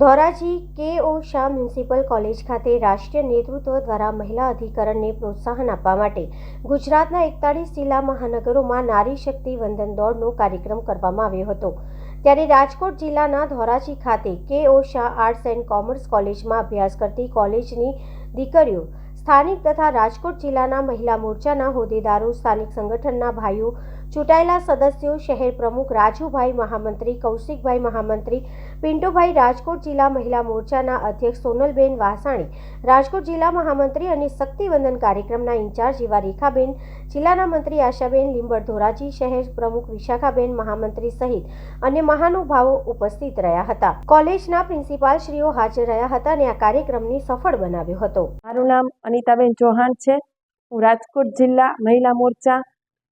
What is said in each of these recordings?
ધોરાજી કે O Shah municipal college ખાતે રાષ્ટ્રીય નેતૃત્વ દ્વારા મહિલા અધિકરણને પ્રોત્સાહન આપવા માટે ગુજરાતના એકતાળીસ જિલ્લા મહાનગરોમાં નારી શક્તિ વંદન દોડનો કાર્યક્રમ કરવામાં આવ્યો હતો. ત્યારે રાજકોટ જિલ્લાના ધોરાજી ખાતે K O Shah arts and commerce કોલેજમાં અભ્યાસ કરતી કોલેજની દીકરીઓ સ્થાનિક તથા રાજકોટ જિલ્લાના મહિલા મોરચાના હોદ્દેદારો, સ્થાનિક સંગઠનના ભાઈઓ, ચૂંટાયેલા સદસ્યો, શહેર પ્રમુખ રાજુભાઈ મહામંત્રી, કૌશિકભાઈ મહામંત્રી પિન્ટુભાઈ રાજકોટ જિલ્લા મહિલા મોરચાના અધ્યક્ષ સોનલબેન વાસાણી, રાજકોટ જિલ્લા મહામંત્રી અને શક્તિવંદન કાર્યક્રમના ઇન્ચાર્જ એવા રેખાબેન, જિલ્લાના મંત્રી આશાબેન લીંબડ ધોરાજી, શહેર પ્રમુખ વિશાખાબેન મહામંત્રી સહિત અન્ય મહાનુભાવો ઉપસ્થિત રહ્યા હતા. કોલેજના પ્રિન્સિપાલ શ્રીઓ હાજર રહ્યા હતા અને આ કાર્યક્રમને સફળ બનાવ્યો હતો. મારું નામ અનિતાબેન ચૌહાણ છે. હું રાજકોટ જિલ્લા મહિલા મોરચા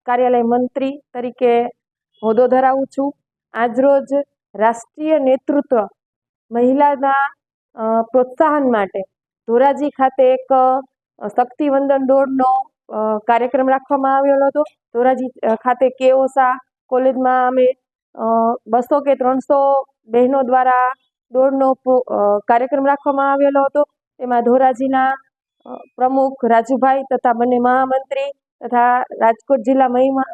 કાર્યાલય મંત્રી તરીકે હોદ્દો ધરાવું છું. આજરોજ રાષ્ટ્રીય નેતૃત્વ મહિલાના પ્રોત્સાહન માટે. ધોરાજી ખાતે એક શક્તિવંદન દોડનો કાર્યક્રમ રાખવામાં આવેલો હતો. ધોરાજી ખાતે કેઓસા કોલેજમાં અમે બસો કે ત્રણસો બહેનો દ્વારા દોડનો કાર્યક્રમ રાખવામાં આવેલો હતો. તેમાં ધોરાજીના પ્રમુખ રાજુભાઈ તથા બંને મહામંત્રી તથા રાજકોટ જિલ્લા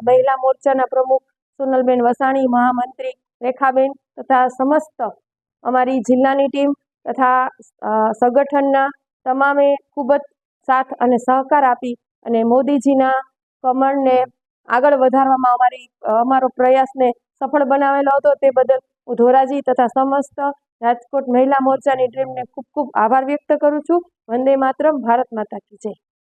મહિલા મોરચાના પ્રમુખ સોનલબેન વસાણી, મહામંત્રી રેખાબેન તથા સમસ્ત અમારી જિલ્લાની ટીમ તથા સંગઠનના તમામે ખૂબ જ સાથ અને સહકાર આપી અને મોદીજીના કમળને આગળ વધારવામાં અમારી, અમારો પ્રયાસને સફળ બનાવેલો હતો તે બદલ હું ધોરાજી તથા સમસ્ત રાજકોટ મહિલા મોરચાની ટીમને ખૂબ ખૂબ આભાર વ્યક્ત કરું છું. વંદે માતરમ, ભારત માતા કી જય.